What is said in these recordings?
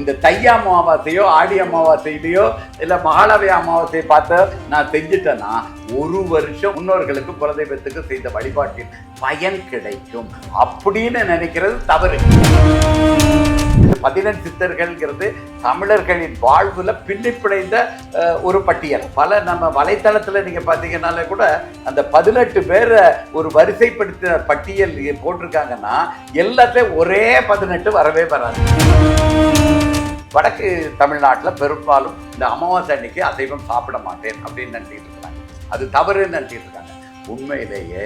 இந்த தைய அமாவாசையோ ஆடி அமாவாசையிலையோ இல்லை மகாலவி அமாவாசையை பார்த்து நான் செஞ்சுட்டேன்னா ஒரு வருஷம் முன்னோர்களுக்கு குலதெய்வத்துக்கு செய்த வழிபாட்டின் பயன் கிடைக்கும் அப்படின்னு நினைக்கிறது தவறு. பதினெண் சித்தர்கள்ங்கிறது தமிழர்களின் வாழ்வில் பின்னிப்படைந்த ஒரு பட்டியல். பல நம்ம வலைத்தளத்தில் நீங்கள் பார்த்தீங்கன்னாலே கூட அந்த பதினெட்டு பேரை ஒரு வரிசைப்படுத்தின பட்டியல் போட்டிருக்காங்கன்னா எல்லாத்தையும் ஒரே பதினெட்டு வரவே வராது. வடக்கு தமிழ்நாட்டில் பெரும்பாலும் இந்த அமாவாசை அன்னைக்கு அசைவம் சாப்பிட மாட்டேன் அப்படின்னு நினைச்சிட்டு இருக்காங்க. அது தவறுன்னு நினைச்சிட்டு இருக்காங்க. உண்மையிலேயே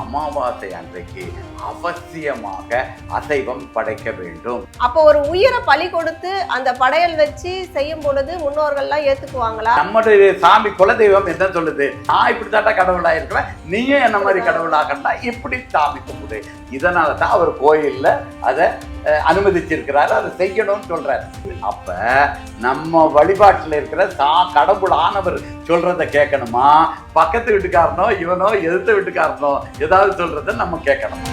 அமாவாசை அன்றைக்கு அவசியமாக அசைவம் படைக்க வேண்டும். அப்போ ஒரு உயிரை பலி கொடுத்து அந்த படையல் வச்சு செய்யும் பொழுது முன்னோர்கள்லாம் ஏத்துக்குவாங்களா? நம்முடைய சாமி குலதெய்வம் என்ன சொல்லுது? நான் இப்படி தாட்டா கடவுளா இருக்கிறேன். நீயும் என்ன மாதிரி கடவுளாகண்டா இப்படி சாமி கும்பிடு. இதனால தான் அவர் கோயில்ல அதை அனுமதிச்சிருக்கிறாரு அதை செய்யணும்னு சொல்றாரு. அப்ப நம்ம வழிபாட்டில் இருக்கிற தா கடவுள் ஆனவர் சொல்றத கேட்கணுமா? பக்கத்து வீட்டுக்காரனோ இவனோ எதிர்த்த வீட்டுக்காரனோ ஏதாவது சொல்றத நம்ம கேட்கணும்.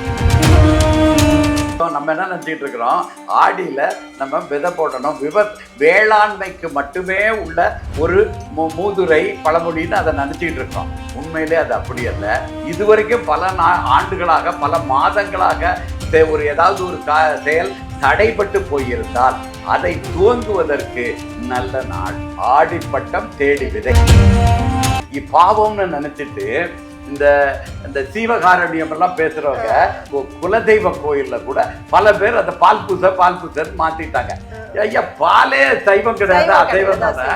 நம்ம என்ன நினச்சிட்டு இருக்கிறோம்? ஆடியில் நம்ம விதை போடணும். விவ வேளாண்மைக்கு மட்டுமே உள்ள ஒரு மூ- மூதுரை பழமொழின்னு அதை நினச்சிக்கிட்டு இருக்கோம். உண்மையிலே அது அப்படி அல்ல. இதுவரைக்கும் பல நா ஆண்டுகளாக பல மாதங்களாக ஒரு ஏதாவது ஒரு கா செயல் தடைப்பட்டு போயிருந்தால் அதை துவங்குவதற்கு நல்ல நாள். ஆடிப்பட்டம் தேடி விதை. இப்பாவம்னு நினச்சிட்டு இந்த இந்த சீவகாரண்யம் எல்லாம் பேசுறவங்க குலதெய்வ கோயில்ல கூட பல பேர் அந்த பால் பூச பால் பூசன்னு மாத்திட்டாங்க. ஐயா பாலே சைவம் கிடையாது சைவம் அசைவம் தானே?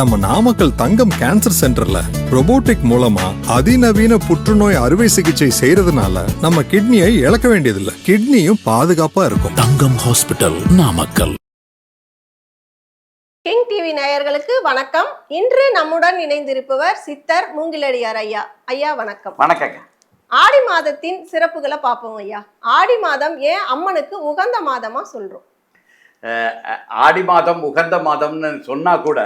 நம்ம நாமக்கல் தங்கம் கேன்சர் சென்டர்ல robotic மூலமா அதிநவீன புற்றுநோய் அறுவை சிகிச்சை செய்யறதுனால நம்ம கிட்னியை இழக்க வேண்டியதில்லை. கிட்னியும் பாதுகாப்பா இருக்கும். Thangam hospital Namakkal. King TV நேயர்களுக்கு வணக்கம். இன்று நம்முடன் இணைந்திருப்பவர் சித்தர் மூங்கிலடியார் ஐயா. ஐயா வணக்கம். வணக்கங்க. ஆடி மாதத்தின் சிறப்புகளை பார்ப்போம் ஐயா. ஆடி மாதம் ஏன் அம்மனுக்கு உகந்த மாதமா சொல்றோம்? ஆடி மாதம் உகந்த மாதம்னு சொன்னா கூட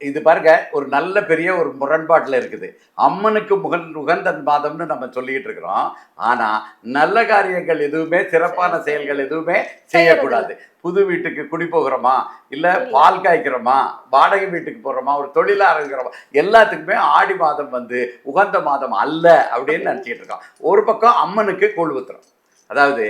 இது பாருங்க ஒரு நல்ல பெரிய ஒரு முரண்பாட்டில் இருக்குது. அம்மனுக்கு முகன் உகந்த மாதம்னு நம்ம சொல்லிக்கிட்டு இருக்கிறோம். ஆனா நல்ல காரியங்கள் எதுவுமே சிறப்பான செயல்கள் எதுவுமே செய்யக்கூடாது. புது வீட்டுக்கு குடி போகிறோமா? இல்ல பால் காய்க்கிறோமா? வாடகை வீட்டுக்கு போறோமா? ஒரு தொழிலா இருக்கிறோமா? எல்லாத்துக்குமே ஆடி மாதம் வந்து உகந்த மாதம் அல்ல அப்படின்னு நினச்சிட்டு இருக்கோம். ஒரு பக்கம் அம்மனுக்கு கூழ் ஊத்துறோம். அதாவது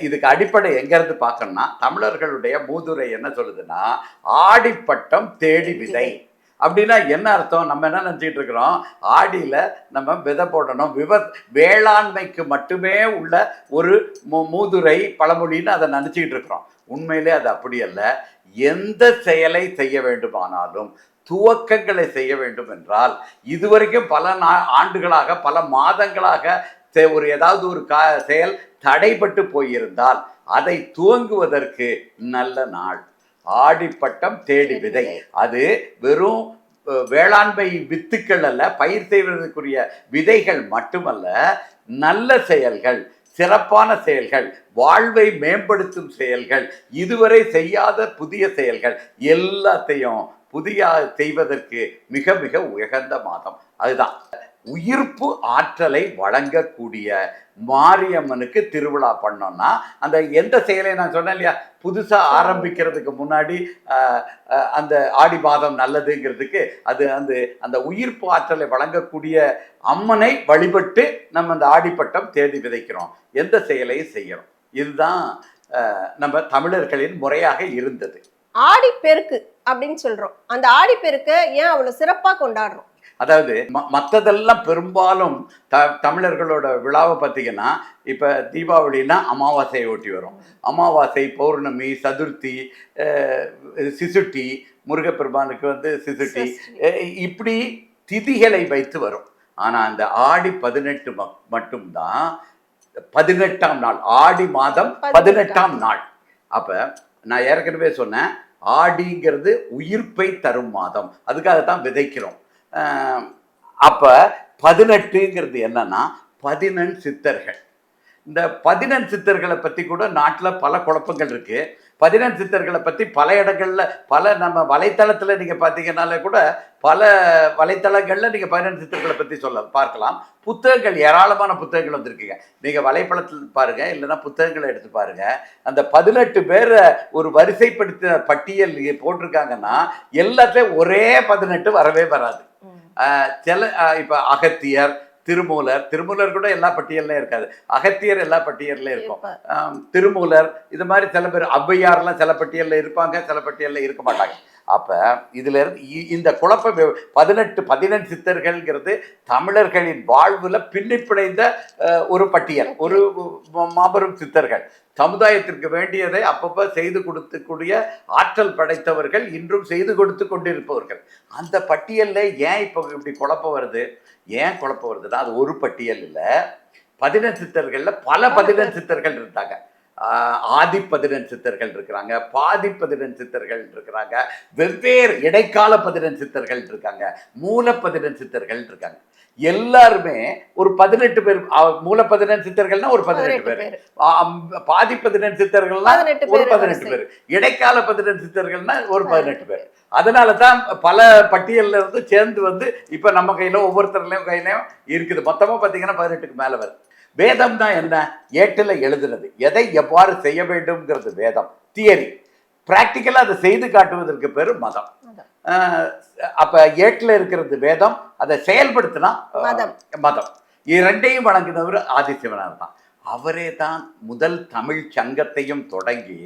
இதுக்கு அடிப்படை எங்கேருந்து பார்க்கணும்னா தமிழர்களுடைய மூதுரை என்ன சொல்லுதுன்னா ஆடிப்பட்டம் தேடி விதை. அப்படின்னா என்ன அர்த்தம்? நம்ம என்ன நினச்சிக்கிட்டு இருக்கிறோம்? ஆடியில் நம்ம விதை போடணும். விவ வேளாண்மைக்கு மட்டுமே உள்ள ஒரு மூ- மூதுரை பழமொழின்னு அதை நினச்சிக்கிட்டு இருக்கிறோம். உண்மையிலே அது அப்படி அல்ல. எந்த செயலை செய்ய வேண்டுமானாலும் துவக்கங்களை செய்ய வேண்டும் என்றால் இதுவரைக்கும் பல நா ஆண்டுகளாக பல மாதங்களாக செ- ஒரு ஏதாவது ஒரு கா செயல் தடைப்பட்டு போயிருந்தால் அதை துவங்குவதற்கு நல்ல நாள். ஆடிப்பட்டம் தேடி விதை. அது வெறும் வேளாண்மை வித்துக்கள் அல்ல பயிர் செய்வதற்குரிய விதைகள் மட்டுமல்ல நல்ல செயல்கள் சிறப்பான செயல்கள் வாழ்வை மேம்படுத்தும் செயல்கள் இதுவரை செய்யாத புதிய செயல்கள் எல்லாத்தையும் புதிய செய்வதற்கு மிக மிக உயர்ந்த மாதம். அதுதான். உயிர்ப்பு ஆற்றலை வழங்கக்கூடிய மாரியம்மனுக்கு திருவிழா பண்ணோம்னா அந்த எந்த செயலை நான் சொன்னேன் இல்லையா? புதுசாக ஆரம்பிக்கிறதுக்கு முன்னாடி ஆஹ், அந்த ஆடி மாதம் நல்லதுங்கிறதுக்கு அது அந்த அந்த உயிர்ப்பு ஆற்றலை வழங்கக்கூடிய அம்மனை வழிபட்டு நம்ம அந்த ஆடிப்பட்டம் தேடி விதைக்கிறோம். எந்த செயலையும் செய்யறோம். இதுதான் நம்ம தமிழர்களின் முறையாக இருந்தது. ஆடி பெருக்கு. அப்படின்னு சொல்றோம். அந்த ஆடி பெருக்க ஏன் அவ்வளவு சிறப்பா கொண்டாடுறோம்? அதாவது மற்றதெல்லாம் பெரும்பாலும் த தமிழர்களோட விழாவை பார்த்தீங்கன்னா இப்போ தீபாவளினா அமாவாசையை ஒட்டி வரும். அமாவாசை பௌர்ணமி சதுர்த்தி சிசுட்டி முருகப்பெருமானுக்கு வந்து சிசுட்டி இப்படி திதிகளை வைத்து வரும். ஆனால் அந்த ஆடி பதினெட்டு மட்டும்தான் பதினெட்டாம் நாள் ஆடி மாதம் பதினெட்டாம் நாள். அப்போ நான் ஏற்கனவே சொன்னேன் ஆடிங்கிறது உயிர்ப்பை தரும் மாதம். அதுக்காக தான் விதைக்கிறோம். அப்போ அப்ப பதினெட்டுங்கிறது என்னன்னா பதினெண் சித்தர்கள். இந்த பதினெண் சித்தர்களை பத்தி கூட நாட்டில் பல குழப்பங்கள் இருக்கு. பதினெண் சித்தர்களை பற்றி பல இடங்கள்ல பல நம்ம வலைத்தளத்தில் நீங்கள் பார்த்தீங்கன்னாலே கூட பல வலைத்தளங்களில் நீங்கள் பதினெண் சித்தர்களை பற்றி சொல்ல பார்க்கலாம். புத்தகங்கள் ஏராளமான புத்தகங்கள் வந்திருக்குங்க. நீங்கள் வலைப்படத்தில் பாருங்க இல்லைன்னா புத்தகங்களை எடுத்து பாருங்க. அந்த பதினெட்டு பேரை ஒரு வரிசைப்படுத்த பட்டியல் போட்டிருக்காங்கன்னா எல்லாத்துலேயும் ஒரே பதினெட்டு வரவே வராது. சில இப்போ அகத்தியர் திருமூலர் திருமூலர் கூட எல்லா பட்டியல்லையும் இருக்காது. அகத்தியர் எல்லா பட்டியல்லையும் இருக்கும். திருமூலர் இது மாதிரி சில பேர் ஔவையார்லாம் சில பட்டியலில் இருப்பாங்க சில பட்டியலில் இருக்க மாட்டாங்க. அப்போ இதுல இருந்து இந்த குழப்பம் வெ- பதினெட்டு பதினெண் சித்தர்கள்ங்கிறது தமிழர்களின் வாழ்வுல பின்னிப்பிணைந்த ஒரு பட்டியல் ஒரு மாபெரும் சித்தர்கள். சமுதாயத்திற்கு வேண்டியதை அப்பப்போ செய்து கொடுத்துக்கூடிய ஆற்றல் படைத்தவர்கள் இன்றும் செய்து கொடுத்து கொண்டிருப்பவர்கள். அந்த பட்டியலில் ஏன் இப்போ இப்படி குழப்பம் வருது? ஏன் குழப்பம் வருதுன்னா அது ஒரு பட்டியல் இல்லை. பதினெண் சித்தர்களில் பல பதினெண் சித்தர்கள் இருந்தாங்க. ஆஹ் ஆதி பதினெண் சித்தர்கள் இருக்கிறாங்க பாதி பதினெண் சித்தர்கள் இருக்கிறாங்க வெவ்வேறு இடைக்கால பதினெண் சித்தர்கள் இருக்காங்க மூல பதினெண் சித்தர்கள் இருக்காங்க. எல்லாருமே ஒரு பதினெட்டு பேர் ஆஹ் மூல பதினெண் சித்தர்கள்னா ஒரு பதினெட்டு பதினெட்டு பேர். பேர். ஆம், பாதி பதினெண் சித்தர்கள்னா பதினெட்டு ஒரு பதினெட்டு. பேர். இடைக்கால பதினெண் சித்தர்கள்னா ஒரு பதினெட்டு பேர். அதனால தான் பல பட்டியல்ல இருந்து சேர்ந்து வந்து இப்ப நம்ம கையில ஒவ்வொருத்தர்லயும் கையிலயும் இருக்குது. மொத்தமா பாத்தீங்கன்னா பதினெட்டுக்கு மேல வருது. வேதம் தான் என்ன? ஏட்டில் எழுதுனது. எதை எவ்வாறு செய்ய வேண்டும்ங்கிறது வேதம். தியரி. பிராக்டிக்கலா அதை செய்து காட்டுவதற்கு பேரு மதம். அப்ப ஏட்டில் இருக்கிறது வேதம் அதை செயல்படுத்தினா. மதம். இரண்டையும் வழங்கினவர் ஆதிசிவனார் தான். அவரே தான் முதல் தமிழ் சங்கத்தையும் தொடங்கி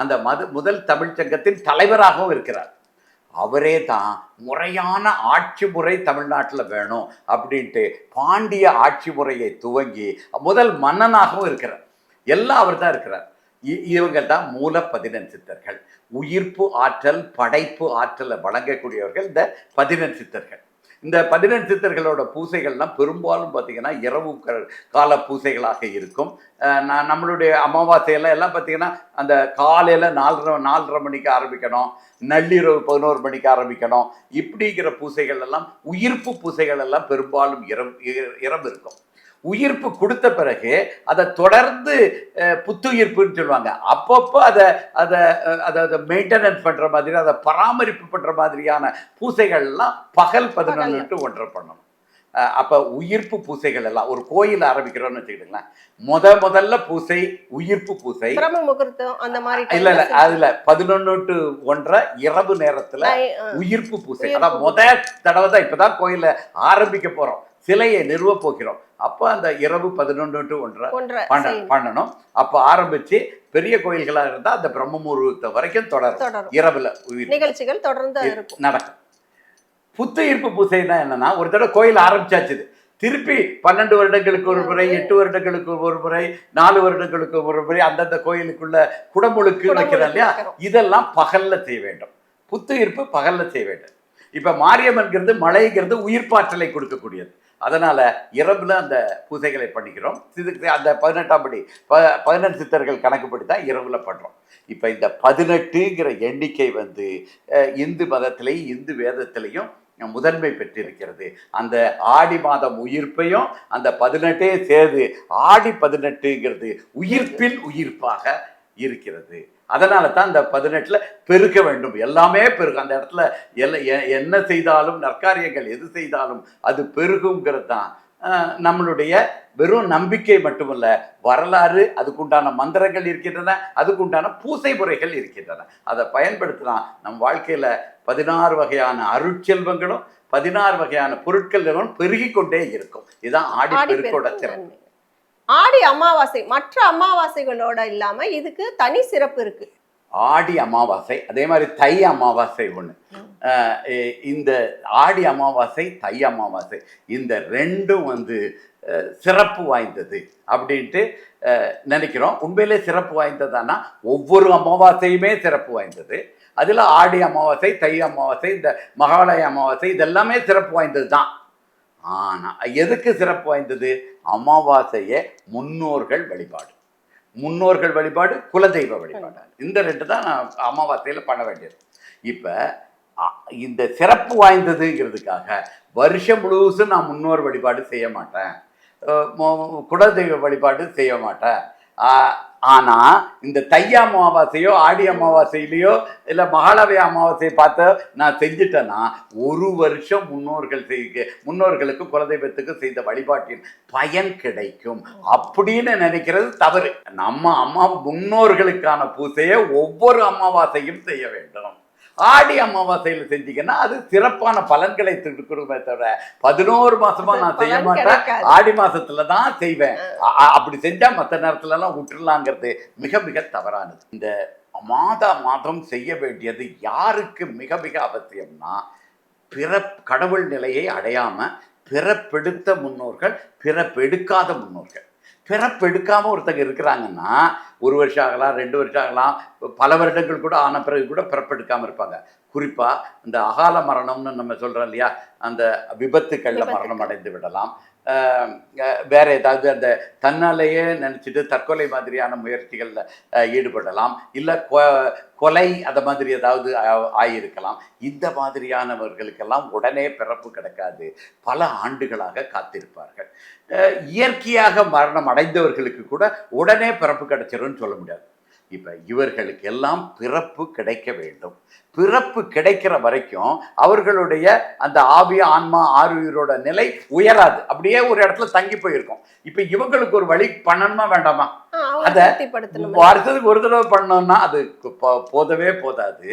அந்த மது முதல் தமிழ் சங்கத்தின் தலைவராகவும் இருக்கிறார். அவரே தான் முறையான ஆட்சி முறை தமிழ்நாட்டில் வேணும் அப்படின்ட்டு பாண்டிய ஆட்சி முறையை துவங்கி முதல் மன்னனாகவும் இருக்கிறார். எல்லாம் அவர் தான் இருக்கிறார். இ- இவங்க தான் மூல பதினெண் சித்தர்கள். உயிர்ப்பு ஆற்றல் படைப்பு ஆற்றலை வழங்கக்கூடியவர்கள் இந்த பதினெண் சித்தர்கள். இந்த பதினெட்டு சித்தர்களோட பூசைகள்லாம் பெரும்பாலும் பார்த்தீங்கன்னா இரவு க- கால பூசைகளாக இருக்கும். நான் நம்மளுடைய அமாவாசையெல்லாம் எல்லாம் பார்த்தீங்கன்னா அந்த காலையில் நாலரை நாலரை மணிக்கு ஆரம்பிக்கணும். நள்ளிரவு பதினோரு மணிக்கு ஆரம்பிக்கணும். இப்படிங்கிற பூசைகள் எல்லாம் உயிர்ப்பு பூசைகள் எல்லாம் பெரும்பாலும் இரவு இரவு இருக்கும். உயிர்ப்பு கொடுத்த பிறகு அதை தொடர்ந்து புத்துயிர்ப்புன்னு சொல்லுவாங்க. அப்பப்போ அதை அதை அதை அதை மெயின்டெனன்ஸ் பண்ணுற மாதிரி அதை பராமரிப்பு பண்ணுற மாதிரியான பூசைகள்லாம் பகல் பதினொன்று டு ஒன்றரை பண்ணணும். அப்போ உயிர்ப்பு பூசைகள் எல்லாம் ஒரு கோயில் ஆரம்பிக்கிறோம்னு வச்சுக்கிட்டுங்களேன். முத முதல்ல பூசை உயிர்ப்பு பூசை. அந்த மாதிரி இல்ல இல்ல அதுல பதினொன்னு டு ஒன்றரை இரவு நேரத்துல. உயிர்ப்பு பூசை. அதான் முத தடவை தான் இப்பதான் கோயில ஆரம்பிக்க போறோம். சிலையை நிறுவ போகிறோம். அப்போ அந்த இரவு பதினொன்று டு ஒன்றரை. பண்ணணும். அப்போ ஆரம்பிச்சு பெரிய கோயில்களா இருந்தா அந்த பிரம்ம முகூர்த்தம் வரைக்கும் தொடரும். இரவுல நிகழ்ச்சிகள் தொடர்ந்து இருக்கும். நடக்கும். புத்துயிர்ப்பு பூசைன்னா என்னன்னா ஒரு தடவை கோயில் ஆரம்பிச்சாச்சு இது. திருப்பி பன்னெண்டு வருடங்களுக்கு ஒரு முறை எட்டு வருடங்களுக்கு ஒரு முறை நாலு வருடங்களுக்கு ஒரு முறை அந்தந்த கோயிலுக்குள்ள குடமுழுக்கு வைக்கிறோம் இல்லையா. இதெல்லாம் பகல்ல செய்ய வேண்டும். புத்துயிர்ப்பு பகல்ல செய்ய வேண்டும். இப்ப மாரியம்மன்கிறது மழைங்கிறது உயிர்ப்பாற்றலை கொடுக்கக்கூடியது. அதனால் இரவில் அந்த பூசைகளை பண்ணிக்கிறோம். இதுக்கு அந்த பதினெட்டாம் படி ப பதினெட்டு சித்தர்கள் கணக்குப்படி தான் இரவில் பண்ணுறோம் இப்போ இந்த பதினெட்டுங்கிற எண்ணிக்கை வந்து இந்து மதத்திலையும் இந்து வேதத்திலையும் முதன்மை பெற்றிருக்கிறது. அந்த ஆடி மாதம் உயிர்ப்பையும் அந்த பதினெட்டே சேர்ந்து ஆடி பதினெட்டுங்கிறது உயிர்ப்பின் உயிர்ப்பாக இருக்கிறது. அதனால தான் இந்த பதினெட்டுல பெருக்க வேண்டும். எல்லாமே பெருகும். அந்த இடத்துல எல்ல- எ- என்ன செய்தாலும் நற்காரியங்கள் எது செய்தாலும் அது பெருகுங்கிறது தான் நம்மளுடைய வெறும் நம்பிக்கை மட்டுமல்ல வரலாறு அதுக்குண்டான மந்திரங்கள் இருக்கின்றன அதுக்குண்டான பூசை முறைகள் இருக்கின்றன. அதை பயன்படுத்தினா நம் வாழ்க்கையில பதினாறு வகையான அருட்செல்வங்களும் பதினாறு வகையான பொருட்களும் பெருகி கொண்டே இருக்கும். இதுதான் ஆடி பெருக்கோட நன்மை. ஆடி அமாவாசை மற்ற அமாவாசைகளோட இல்லாம இதுக்கு தனி சிறப்பு இருக்கு. ஆடி அமாவாசை அதே மாதிரி தை அமாவாசை ஒன்று இந்த ஆடி அமாவாசை தை அமாவாசை இந்த ரெண்டும் வந்து சிறப்பு வாய்ந்தது அப்படின்ட்டு நினைக்கிறோம். உண்மையிலே சிறப்பு வாய்ந்ததானா? ஒவ்வொரு அமாவாசையுமே சிறப்பு வாய்ந்தது. அதில் ஆடி அமாவாசை தை அமாவாசை இந்த மகாலய அமாவாசை இதெல்லாமே சிறப்பு வாய்ந்தது தான் ஆனால் எதுக்கு சிறப்பு வாய்ந்தது? அமாவாசையே முன்னோர்கள் வழிபாடு. முன்னோர்கள் வழிபாடு குலதெய்வ வழிபாடு இந்த ரெண்டு தான் நான் அமாவாசையில் பண்ண வேண்டியது. இப்போ இந்த சிறப்பு வாய்ந்ததுங்கிறதுக்காக வருஷம் முழுசும் நான் முன்னோர் வழிபாடு செய்ய மாட்டேன். குலதெய்வ வழிபாடு செய்ய மாட்டேன். ஆனால் ஆனா இந்த தை அமாவாசையோ ஆடி அமாவாசையிலையோ இல்ல மகாலய அமாவாசையை பார்த்து நான் செஞ்சுட்டேன்னா ஒரு வருஷம் முன்னோர்கள் செய்ய முன்னோர்களுக்கு குலதெய்வத்துக்கு செய்த வழிபாட்டின் பயன் கிடைக்கும். அப்படின்னு நினைக்கிறது தவறு. நம்ம அம்மா முன்னோர்களுக்கான பூசையை ஒவ்வொரு அமாவாசையும் செய்ய வேண்டும். ஆடி அமாவாசையில் செஞ்சீங்கன்னா அது சிறப்பான பலன்களை கொடுக்குமே தவிர பதினோரு மாசமா நான் செய்ய மாட்டேன். ஆடி மாசத்துல தான் செய்வேன். அப்படி செஞ்சா மற்ற நேரத்துல எல்லாம் விட்டுறலாங்கிறது மிக மிக தவறானது. இந்த மாதா மாதம் செய்ய வேண்டியது யாருக்கு மிக மிக அவசியம்னா பிற கடவுள் நிலையை அடையாம பிறப்பெடுத்த முன்னோர்கள் பிறப்பெடுக்காத முன்னோர்கள். பிறப்பெடுக்காம ஒருத்தங்க இருக்கிறாங்கன்னா ஒரு வருஷம் ஆகலாம் ரெண்டு வருஷம் ஆகலாம் பல வருடங்கள் கூட ஆன பிறகு கூட பிறப்பெடுக்காம இருப்பாங்க. குறிப்பா இந்த அகால மரணம்னு நம்ம சொல்றோம் இல்லையா? அந்த விபத்துக்கள்ல மரணம். அடைந்து விடலாம். வேற ஏதாவது அந்த தன்னாலேயே நினைச்சிட்டு தற்கொலை மாதிரியான முயற்சிகள்ல அஹ், ஈடுபடலாம். இல்ல கொ- கொலை அந்த மாதிரி ஏதாவது ஆகியிருக்கலாம் ஆயிருக்கலாம். இந்த மாதிரியானவர்களுக்கெல்லாம் உடனே பிறப்பு கிடைக்காது. பல ஆண்டுகளாக காத்திருப்பார்கள். அஹ், இயற்கையாக மரணம் அடைந்தவர்களுக்கு கூட உடனே பிறப்பு கிடைச்சிரும்னு சொல்ல முடியாது. இப்ப இவர்களுக்கு எல்லாம் பிறப்பு கிடைக்க வேண்டும். பிறப்பு கிடைக்கிற வரைக்கும் அவர்களுடைய அந்த ஆவி ஆன்மா ஆறுயிரோட நிலை உயராது. அப்படியே ஒரு இடத்துல தங்கி போயிருக்கும். இப்ப இவங்களுக்கு ஒரு வழி பண்ணணுமா வேண்டாமா? அத வருஷத்துக்கு ஒரு தடவை பண்ணோம்னா அது போதவே போதாது.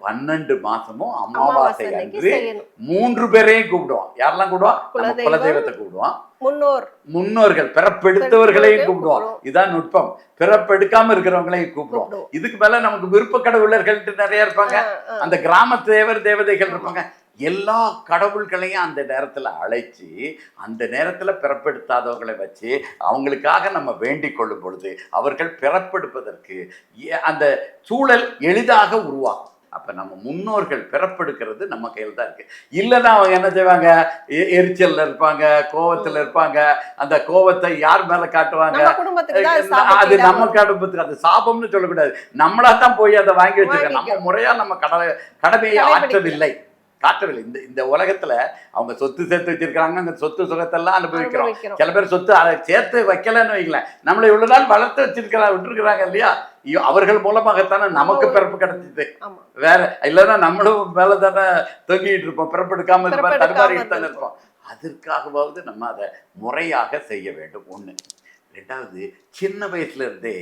பன்னெண்டு மாசமும் அமாவாசை அன்று மூன்று பேரையும் கூப்பிடுவோம். யாரெல்லாம் குலதெய்வம். குலதெய்வத்தை கூப்பிடுவோம். முன்னோர். முன்னோர்கள் பிறப்பெடுத்தவர்களையும் கூப்பிடுவோம். இதான் நுட்பம். பிறப்பெடுக்காம இருக்கிறவங்களையும் கூப்பிடுவோம். இதுக்கு மேல நமக்கு விருப்ப கடவுளர்கள் நிறைய இருப்பாங்க. அந்த கிராம தேவர் தேவதைகள் இருப்பாங்க. எல்லா கடவுள்களையும் அந்த நேரத்துல அழைச்சி அந்த நேரத்துல பிறப்பெடுத்தாதவங்களை வச்சு அவங்களுக்காக நம்ம வேண்டிக் கொள்ளும் பொழுது அவர்கள் பிறப்பெடுப்பதற்கு அந்த சூழல் எளிதாக உருவாகும். அப்ப நம்ம முன்னோர்கள் பிறப்பெடுக்கிறது நம்ம கையில் தான் இருக்கு. இல்லைன்னா அவங்க என்ன செய்வாங்க? எரிச்சல்ல இருப்பாங்க கோவத்துல இருப்பாங்க. அந்த கோவத்தை யார் மேல காட்டுவாங்க? அது நம்ம. கடம்பத்துக்கு அது சாபம்னு சொல்லக்கூடாது. நம்மளா தான் போய் அதை வாங்கி வச்சிருக்கோம். நம்ம வாங்கிக்கிறோம். முறையா நம்ம கடமை கடமையை. ஆற்றவில்லை. காட்டவில்லை. இந்த இந்த உலகத்துல அவங்க சொத்து சேர்த்து வச்சிருக்காங்க அந்த சொத்து சுகத்தெல்லாம் அனுபவிக்கிறோம். சில பேர் சொத்து அதை சேர்த்து வைக்கலன்னு வைங்களேன். நம்மளை இவ்வளவு நாள் வளர்த்து வச்சிருக்கிறா விட்டுருக்கிறாங்க இல்லையா? அவர்கள் மூலமாகத்தானே நமக்கு. பிறப்பு கிடைச்சிது வேற இல்லைன்னா நம்மளும் மேல தானே தொங்கிட்டு இருப்போம். பிறப்பெடுக்காம இருப்போம் பிறப்பெடுக்காம தடுமாறிட்டு தானே இருப்போம். இருப்போம். அதற்காகவாவது நம்ம அதை முறையாக செய்ய வேண்டும். ஒண்ணு. ரெண்டாவது சின்ன வயசுல இருந்தே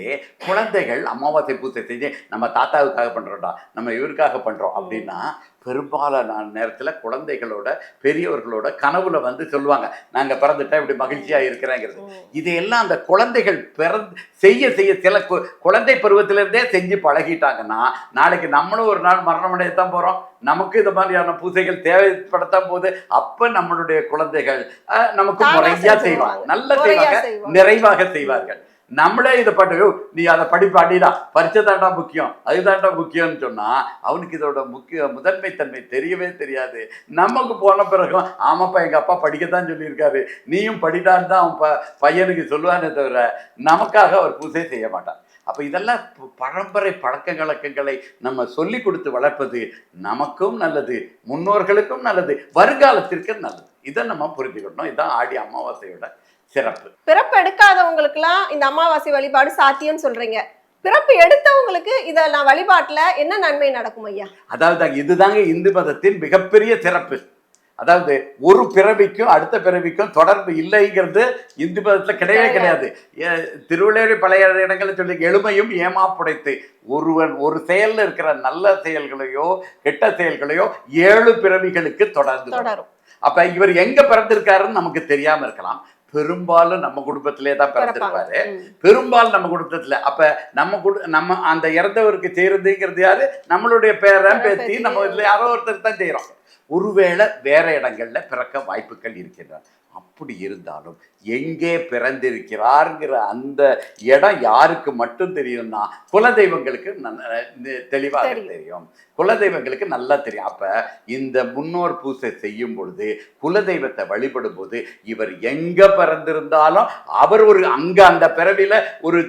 குழந்தைகள் அமாவாசை பூஜை செஞ்சு நம்ம தாத்தாவுக்காக பண்றோம்டா நம்ம இவருக்காக பண்றோம் அப்படின்னா பெரும்பாலான நேரத்துல குழந்தைகளோட பெரியவர்களோட கனவுல வந்து சொல்லுவாங்க நாங்க பிறந்துட்டா இப்படி மகிழ்ச்சியா இருக்கிறேங்கிறது. இதையெல்லாம் அந்த குழந்தைகள் பிறந்து செய்ய செய்ய சில கு- குழந்தை பருவத்திலிருந்தே செஞ்சு பழகிட்டாங்கன்னா நாளைக்கு நம்மளும் ஒரு நாள் மரணமடையத்தான் போறோம் நமக்கு இந்த மாதிரியான பூஜைகள் தேவைப்படத்தான் போகுது அப்ப நம்மளுடைய குழந்தைகள் அஹ், நமக்கு தானா முறையா செஞ்சுருவாங்க. செய்வாங்க நல்ல செய்வாங்க. நிறைவாக செய்வார்கள் நம்மளே இதை பட்டு நீ அதை படிப்பு அடிடா பரிச்சை தாண்டா முக்கியம் அதுதாண்டா முக்கியம்னு சொன்னா அவனுக்கு இதோட முக்கிய முதன்மைத்தன்மை தெரியவே தெரியாது. நமக்கு போன பிறகும் ஆமாப்பா எங்க அப்பா படிக்கத்தான் சொல்லியிருக்காரு. நீயும் படிட்டான்னு தான் அவன் ப- பையனுக்கு சொல்லுவானே தவிர நமக்காக அவர் பூசை செய்ய மாட்டான் அப்ப இதெல்லாம் பரம்பரை பழக்க வழக்கங்களை நம்ம சொல்லி கொடுத்து வளர்ப்பது நமக்கும் நல்லது முன்னோர்களுக்கும் நல்லது வருங்காலத்திற்கும் நல்லது. இதை நம்ம புரிஞ்சுக்கணும். இதுதான் ஆடி அமாவாசையோட சிறப்பு. பிறப்பு எடுக்காதவங்களுக்குலாம் இந்த அமாவாசை வழிபாடு சாத்தியம்னு சொல்றீங்க. பிறப்பு எடுத்தவங்களுக்கு இதெல்லாம் வழிபாட்டுல என்ன நன்மை நடக்கும் ஐயா? அதாவது இதுதாங்க இந்து மதத்தின் மிகப்பெரிய சிறப்பு. அதாவது ஒரு பிறவிக்கும் அடுத்த பிறவிக்கும் தொடர்பு இல்லைங்கிறது இந்து மதத்துல கிடையவே கிடையாது. திருவள்ளுவர் பழைய இடங்களில் சொல்லி எளிமையும் ஏமாப்புடைத்து. ஒருவன் ஒரு செயல்ல இருக்கிற நல்ல செயல்களையோ கெட்ட செயல்களையோ ஏழு பிறவிகளுக்கு தொடர்ந்து. தொடரும். அப்ப இவர் எங்க பிறந்திருக்காருன்னு நமக்கு தெரியாம இருக்கலாம். பெரும்பாலும் நம்ம குடும்பத்திலே தான் பிறந்திருப்பாரு. பெரும்பாலும் நம்ம குடும்பத்துல அப்ப நம்ம குடு நம்ம அந்த இறந்தவருக்கு செய்யறதுங்கிறது யாரு? நம்மளுடைய பேரன் பேத்தி. நம்ம இதுல யாரோ ஒருத்தர் தான் செய்யறோம் ஒருவேளை வேற இடங்கள்ல பிறக்க வாய்ப்புகள் இருக்கின்றன. அப்படி இருந்தாலும் எங்கே பிறந்திருக்கிறார்ங்கிற அந்த இடம் யாருக்கு மட்டும் தெரியும்னா குலதெய்வங்களுக்கு தெளிவாக தெரியும். குலதெய்வங்களுக்கு நல்லா தெரியும். அப்ப இந்த முன்னோர் பூசை செய்யும் பொழுது குலதெய்வத்தை வழிபடும் போது இவர் எங்க பிறந்திருந்தாலும் அவர் ஒரு அங்க அந்த பிறவில ஒரு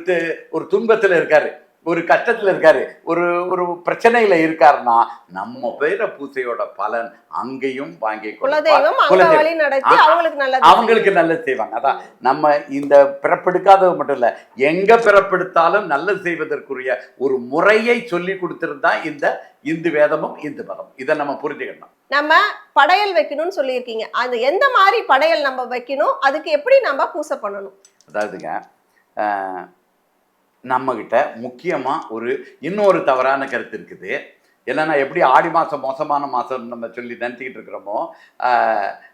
ஒரு துன்பத்துல இருக்காரு. ஒரு கஷ்டத்துல இருக்காரு. ஒரு ஒரு பிரச்சனையில இருக்காருன்னா நம்ம பேர பூசையோட பலன் அங்கேயும் வாங்கி அவங்களுக்கு நல்லது செய்வாங்க. அதான் நம்ம இந்த பிறப்பெடுக்காதது மட்டும் இல்ல எங்க பிறப்பெடுத்தாலும் நல்லது செய்வதற்குரிய ஒரு முறையை சொல்லி கொடுத்திருந்தா இந்த இந்து வேதமும் இந்து மதம் இதை நம்ம புரிஞ்சுக்கணும். நம்ம படையல் வைக்கணும்னு சொல்லியிருக்கீங்க. அந்த எந்த மாதிரி படையல் நம்ம வைக்கணும்? அதுக்கு எப்படி நம்ம பூசை பண்ணணும்? அதாவதுங்க ஆஹ், நம்மகிட்ட முக்கியமாக ஒரு இன்னொரு தவறான கருத்து இருக்குது. என்னன்னா எப்படி ஆடி மாதம் மோசமான மாதம் நம்ம சொல்லி நினச்சிக்கிட்டு இருக்கிறோமோ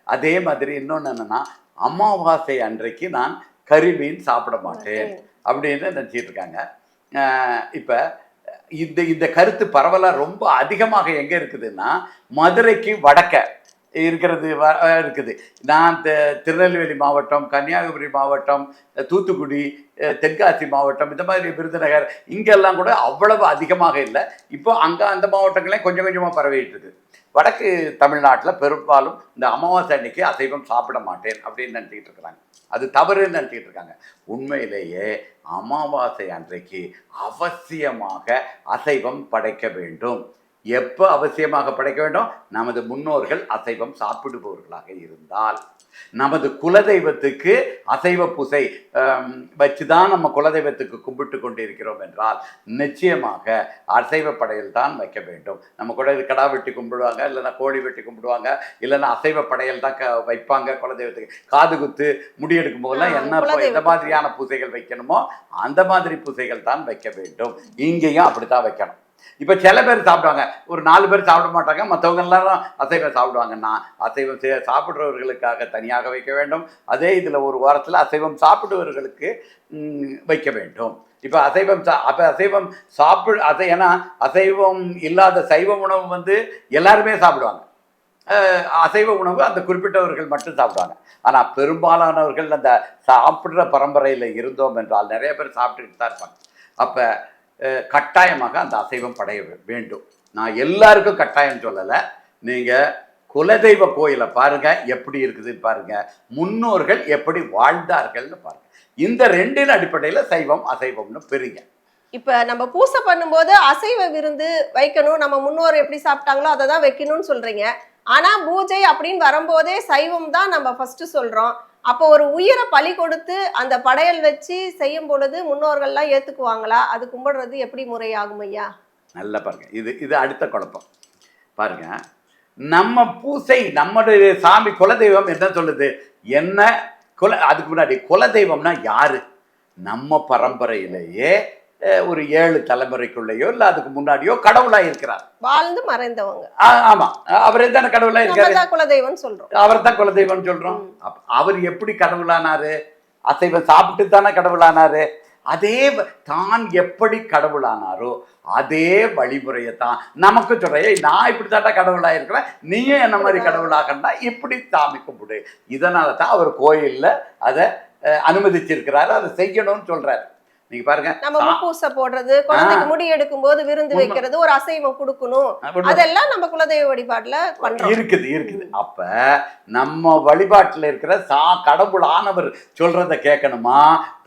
அதே மாதிரி இன்னொன்று என்னன்னா அமாவாசை அன்றைக்கு நான் கறிமீன் சாப்பிட மாட்டேன் அப்படின்னு நினச்சிட்டு இருக்காங்க. இப்போ இந்த இந்த கருத்து பரவலாக ரொம்ப அதிகமாக எங்கே இருக்குதுன்னா மதுரைக்கு வடக்க. இருக்கிறது வ- இருக்குது. நான் த- திருநெல்வேலி மாவட்டம் கன்னியாகுமரி மாவட்டம் தூத்துக்குடி தென்காசி மாவட்டம் இந்த மாதிரி விருதுநகர் இங்கெல்லாம் கூட அவ்வளவு அதிகமாக இல்லை. இப்போ அங்கே அந்த மாவட்டங்களே கொஞ்சம் கொஞ்சமாக பரவிட்டு இருக்கு வடக்கு தமிழ்நாட்டில் பெரும்பாலும் இந்த அமாவாசை அன்னைக்கு அசைவம் சாப்பிட மாட்டேன் அப்படின்னு நினச்சிக்கிட்டு இருக்கிறாங்க. அது தவறுன்னு நினச்சிக்கிட்டு இருக்காங்க. உண்மையிலேயே அமாவாசை அன்றைக்கு அவசியமாக அசைவம் படைக்க வேண்டும். எப்போ அவசியமாக படைக்க வேண்டும்? நமது முன்னோர்கள் அசைவம் சாப்பிடுபவர்களாக இருந்தால். நமது குலதெய்வத்துக்கு அசைவ பூசை ஆம், வச்சுதான் நம்ம குலதெய்வத்துக்கு கும்பிட்டு கொண்டு இருக்கிறோம் என்றால் நிச்சயமாக அசைவ படையல் தான் வைக்க வேண்டும். நம்ம கூட கடா வெட்டி கும்பிடுவாங்க இல்லைன்னா கோழி வெட்டி கும்பிடுவாங்க இல்லைன்னா அசைவ படையல் தான் க வைப்பாங்க குலதெய்வத்துக்கு. காது குத்து முடி எடுக்கும் போதெல்லாம் என்ன எந்த. மாதிரியான பூசைகள் வைக்கணுமோ அந்த மாதிரி பூசைகள் தான் வைக்க வேண்டும். இங்கேயும் அப்படித்தான் வைக்கணும். இப்போ சில பேர் சாப்பிடுவாங்க. ஒரு நாலு பேர் சாப்பிட மாட்டாங்க. மற்றவங்க எல்லாரும் அசைவம் சாப்பிடுவாங்கன்னா அசைவம் சாப்பிட்றவர்களுக்காக சாப்பிடுறவர்களுக்காக தனியாக வைக்க வேண்டும். அதே இதில் ஒரு வாரத்தில் அசைவம் சாப்பிடுவர்களுக்கு வைக்க வேண்டும். இப்போ அசைவம் சா அப்போ அசைவம் சாப்பிடு அசை ஏன்னா அசைவம் இல்லாத சைவ உணவு வந்து எல்லாருமே சாப்பிடுவாங்க. அஹ், அசைவ உணவு அந்த குறிப்பிட்டவர்கள் மட்டும் சாப்பிடுவாங்க. ஆனால் பெரும்பாலானவர்கள் அந்த சாப்பிட்ற பரம்பரையில் இருந்தோம் என்றால் நிறைய பேர் சாப்பிட்டுக்கிட்டு தான் இருப்பாங்க. அப்போ கட்டாயமாக அந்த அசைவம் படைய வேண்டும். நான் எல்லாருக்கும் கட்டாயம் சொல்லலை. நீங்கள் குலதெய்வ கோயிலை பாருங்கள் எப்படி இருக்குதுன்னு பாருங்கள் முன்னோர்கள் எப்படி வாழ்ந்தார்கள்னு பாருங்கள் இந்த ரெண்டின் அடிப்படையில் சைவம் அசைவம்னு பெறுங்க இப்போ நம்ம பூசை பண்ணும்போது அசைவ விருந்து வைக்கணும். நம்ம முன்னோர் எப்படி சாப்பிட்டாங்களோ அதை தான் வைக்கணும்னு சொல்கிறீங்க ஆனால் பூஜை அப்படின்னு வரும்போதே சைவம் தான் நம்ம ஃபஸ்ட்டு சொல்கிறோம் அப்போ ஒரு உயிரை பலி கொடுத்து அந்த படையல் வச்சு செய்யும் பொழுது முன்னோர்கள்லாம் ஏற்றுக்குவாங்களா அது கும்பிடுறது எப்படி முறையாகும் ஐயா? நல்லா பாருங்க. இது இது அடுத்த குழப்பம். பாருங்க. நம்ம பூசை நம்முடைய சாமி குலதெய்வம் என்ன சொல்லுது? என்ன குல அதுக்கு முன்னாடி குலதெய்வம்னா யாரு? நம்ம பரம்பரையிலேயே ஒரு ஏழு தலைமுறைக்குள்ளேயோ இல்லை அதுக்கு முன்னாடியோ கடவுளா இருக்கிறார். வாழ்ந்து மறைந்தவங்க. ஆ- ஆமா. அவரே தானே கடவுளா நம்ம இருக்காரு? தான் குலதெய்வம்னு சொல்றோம். அவர் தான் குலதெய்வம்னு சொல்றோம். அப்ப அவர் எப்படி கடவுளானாரு? அசைவம் சாப்பிட்டு தானே கடவுளானாரு? அதே தான் எப்படி கடவுளானாரோ அதே வழிமுறையை தான் நமக்கு "ஏய், நான் இப்படி தாண்டா கடவுளா இருக்கிறேன். நீயும் என்ன மாதிரி கடவுளாகண்டா இப்படி சாமி கும்பிடு. இதனால தான் அவர் கோயில்ல அதை அனுமதிச்சிருக்கிறாரு அதை செய்யணும்னு சொல்றாரு. நீங்க பாருங்க நம்ம முப்பூசை போடுறது குழந்தைக்கு முடி எடுக்கும் போது விருந்து. வைக்கிறது ஒரு அசைவம் கொடுக்கணும். அதெல்லாம் நம்ம குலதெய்வ வழிபாட்டுல பண்றோம். இருக்குது இருக்குது. அப்ப நம்ம வழிபாட்டுல இருக்கிற சா கடவுளானவர் சொல்றத கேட்கணுமா?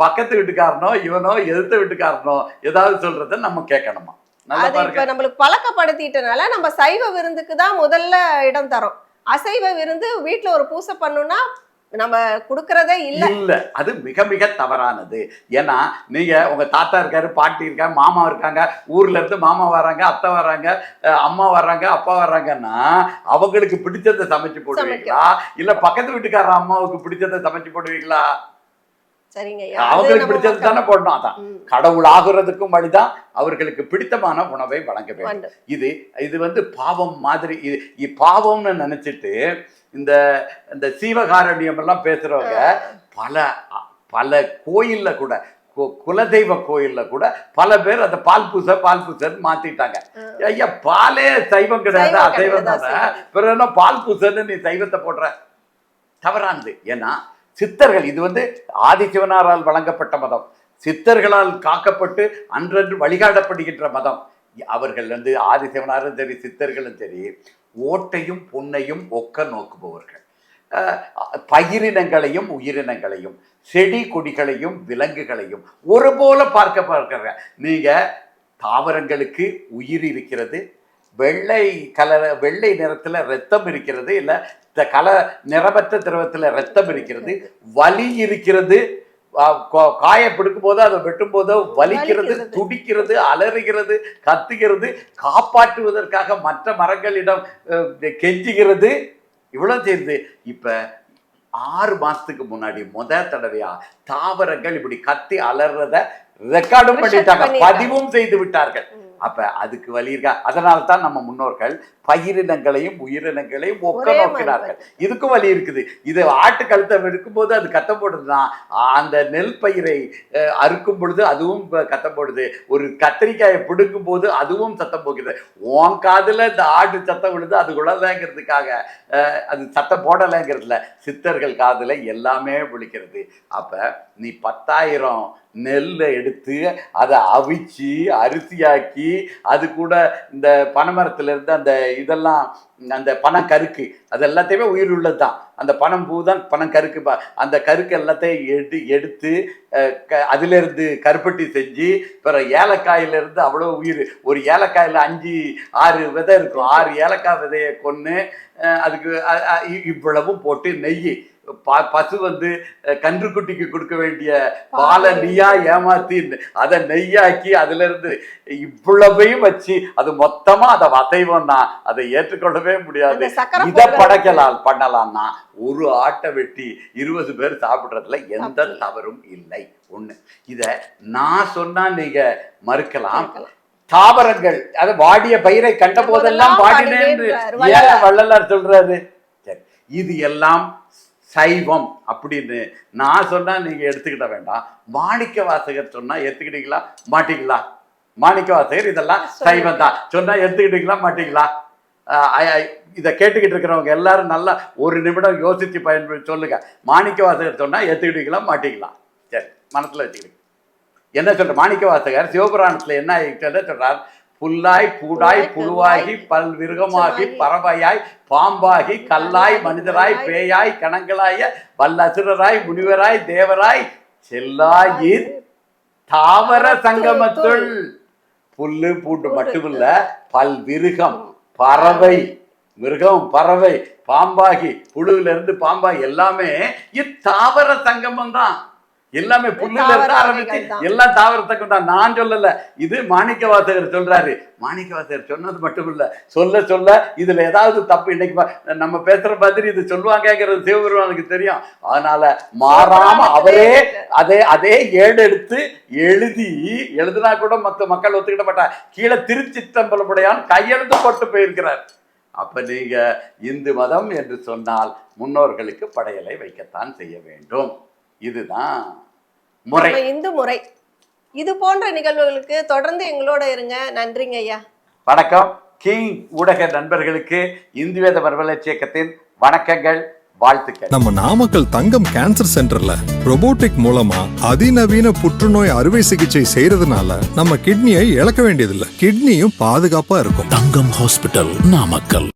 பக்கத்து வீட்டுக்காரனோ இவனோ எதிர்த்த வீட்டுக்காரனோ ஏதாவது சொல்றத நம்ம கேட்கணுமா? அது இப்ப நம்மளுக்கு பழக்கப்படுத்திட்டனால நம்ம சைவ விருந்துக்கு தான் முதல்ல இடம் தரோம். அசைவ விருந்து வீட்ல ஒரு பூசை பண்ணுனா நம்ம குடுக்கறதே இல்ல. இல்ல. அது மிக மிக தவறானது. ஏன்னா நீங்க உங்க தாத்தா இருக்காரு பாட்டி இருக்காங்க மாமா இருக்காங்க ஊர்ல இருந்து மாமா வராங்க அத்தை வராங்க அஹ் அம்மா வர்றாங்க அப்பா வர்றாங்கன்னா அவங்களுக்கு பிடிச்சதை சமைச்சு போடுவீங்களா? இல்ல பக்கத்து வீட்டுக்கார அம்மாவுக்கு பிடிச்சதை சமைச்சு போடுவீங்களா? அவங்களுக்கு பிடிச்சது. தானே போடணும் அதான். கடவுள் ஆகுறதுக்கும் வழிதான் அவர்களுக்கு பிடித்தமான உணவை வழங்க வேண்டும். இது இது வந்து பாவம் மாதிரி இது பாவம்னு நினைச்சிட்டு இந்த இந்த சீவகாரண்யம் எல்லாம் பேசுறவங்க பல பல கோயில்ல கூட குலதெய்வ கோயில்ல கூட பல பேர் அந்த பால் பூசை பால் பூசைன்னு மாத்திட்டாங்க. ஐயா பாலே சைவம் கிடையாது. சைவம் அசைவம் தானே. பிறகு என்ன பால் பூசைன்னு நீ சைவத்தை போடுற? தவறானது. ஏன்னா சித்தர்கள் இது வந்து ஆதிசிவனாரால் வழங்கப்பட்ட மதம். சித்தர்களால் காக்கப்பட்டு அன்றன்று வழிகாட்டப்படுகின்ற மதம். அவர்கள் வந்து ஆதிசிவனாரும் சரி சித்தர்களும் சரி ஓட்டையும் பொன்னையும் ஒக்க நோக்குபவர்கள். பயிரினங்களையும் உயிரினங்களையும் செடி கொடிகளையும் விலங்குகளையும் ஒரு போல பார்க்க பார்க்கிற நீங்கள் தாவரங்களுக்கு உயிர் இருக்கிறது வெள்ளை கலர் வெள்ளை நிறத்தில் ரத்தம் இருக்கிறது இல்லை இந்த கல நிறமற்ற திரவத்தில் ரத்தம் இருக்கிறது வலி இருக்கிறது காய பிடிக்கும் போது அதை வெட்டும் போதோ வலிக்கிறது. துடிக்கிறது அலறுகிறது கத்துகிறது காப்பாற்றுவதற்காக மற்ற மரங்களிடம் கெஞ்சுகிறது இவ்வளவு செய்யுது இப்ப ஆறு மாசத்துக்கு முன்னாடி முத தடவையா தாவரங்கள் இப்படி கத்தி அலறத ரெக்கார்டும் பண்ணிட்டாங்க. பதிவும் செய்து விட்டார்கள் அப்ப அதுக்கு வழி இருக்கா? அதனால தான் நம்ம முன்னோர்கள் பயிரினங்களையும் உயிரினங்களையும் ஒக்க நோக்கினார்கள். இதுக்கும் வழி இருக்குது. இது ஆட்டு கழுத்தை எடுக்கும் போது அது கத்தம் போடுதுன்னா அந்த நெல் பயிரை அறுக்கும் பொழுது அதுவும் சத்தம் போடுது. ஒரு கத்திரிக்காயை பிடுங்கும் போது அதுவும் சத்தம் போகுது. உன் காதுல இந்த ஆடு சத்தம் விழுது அது குழந்தைங்கிறதுக்காக அஹ், அது சத்தம் போடலைங்கிறதுல சித்தர்கள் காதுல எல்லாமே விழிக்கிறது. அப்ப நீ பத்தாயிரம் நெல்லை எடுத்து அதை அவிச்சு அரிசியாக்கி அது கூட இந்த பனைமரத்துல இருந்து அந்த இதெல்லாம் அந்த பனங்கருக்கு அது எல்லாத்தையுமே உயிர் உள்ளது தான் அந்த பணம் பூ தான் பனங்கருக்கு ப- அந்த கருக்கு எல்லாத்தையும் எடு எடுத்து க- அதுலேருந்து கருப்பட்டி செஞ்சு பிறகு ஏலக்காயிலிருந்து அவ்வளோ உயிர். ஒரு ஏலக்காயில் அஞ்சு ஆறு விதை இருக்கும். ஆறு ஏலக்காய் விதையை கொன்று அதுக்கு இ- இவ்வளவும் போட்டு நெய். பசு வந்து கன்றுக்குட்டிக்கு கொடுக்க வேண்டிய பாலை. நீயா ஏமாத்தி அதை நெய்யாக்கி அதுல இருந்து இவ்வளவையும் வச்சு அது மொத்தமா அதை வசைவம்னா அதை ஏற்றுக்கொள்ளவே முடியாது. இதை படைக்கலாம் பண்ணலாம்னா ஒரு ஆட்டை வெட்டி இருபது பேர் சாப்பிடுறதுல எந்த. தவறும் இல்லை. ஒண்ணு. இத நான் சொன்னா நீங்க மறுக்கலாம். தாவரங்கள் அது வாடிய பயிரை கண்ட போதெல்லாம் வாடினேன் ஏன் வள்ளலார். சொல்றாரு. இது எல்லாம் சைவம் அப்படின்னு நான் சொன்னா நீங்க எடுத்துக்கிட வேண்டாம். மாணிக்க வாசகர் சொன்னா ஏத்துக்கிட்டீங்களா? மாட்டீங்களா? மாணிக்க வாசகர் இதெல்லாம் சைவம் தான். சொன்னா எடுத்துக்கிட்டீங்களா மாட்டீங்களா? இதை கேட்டுக்கிட்டு இருக்கிறவங்க எல்லாரும் நல்லா ஒரு நிமிடம் யோசிச்சு பயன்படுத்தி சொல்லுங்க. மாணிக்க வாசகர் சொன்னா ஏத்துக்கிட்டீங்களா? மாட்டீங்களா? சரி மனசுல வச்சுக்கிடுங்க. என்ன சொல்ற மாணிக்க வாசகர் சிவபுராணத்துல என்ன சொல்றார்? புல்லாய் கூடாய் புழுவாகி பல் விருகமாகி பறவையாய் பாம்பாகி கல்லாய் மனிதராய் பேயாய் கணங்களாய வல்லசுரராய் முனிவராய் தேவராய் செல்லாயின் தாவர சங்கமத்துள். புல்லு பூண்டு மட்டுமில்ல பல் விருகம் பறவை. மிருகம் பறவை பாம்பாகி புழுவில இருந்து பாம்பாகி எல்லாமே இத்தாவர சங்கமம் தான் எல்லாமே புல்லுல இருந்து தான். எல்லாம் தாவர சங்கம் தான் நான் சொல்லல. இது மாணிக்க வாசகர் சொல்றாரு. மாணிக்க வாசகர் சொன்னது மட்டும் இல்ல. சொல்ல சொல்ல இதுல ஏதாவது தப்பு இன்னைக்கு நம்ம பேசுற மாதிரி இது சொல்லுவாங்கங்கிறது சிவபெருமானுக்கு தெரியும். அதனால மாறாம அவரே அதே அதே ஏடு எடுத்து எழுதி எழுதினா கூட மத்த மக்கள் ஒத்துக்கிட மாட்டாங்க. கீழே திருச்சித்தம்பலமுடையான் கையெழுத்து போட்டு போயிருக்கிறார். அப்ப நீங்க இந்து மதம் என்று சொன்னால் முன்னோர்களுக்கு படையலை வைக்கத்தான் செய்ய வேண்டும். இதுதான் முறை. இந்து முறை. இது போன்ற நிகழ்வுகளுக்கு தொடர்ந்து எங்களோட இருங்க. நன்றிங்க ஐயா. வணக்கம். கிங் ஊடக நண்பர்களுக்கு இந்து வேத மறுமலர்ச்சி இயக்கத்தின் வணக்கங்கள் வாழ்த்துக்கள். நம்ம நாமக்கல் தங்கம் கேன்சர் சென்டர்ல robotic மூலமா அதிநவீன புற்றுநோய் அறுவை சிகிச்சை செய்யறதுனால நம்ம கிட்னியை இழக்க வேண்டியதில்லை. கிட்னியும் பாதுகாப்பா இருக்கும். தங்கம் ஹாஸ்பிட்டல் நாமக்கல்.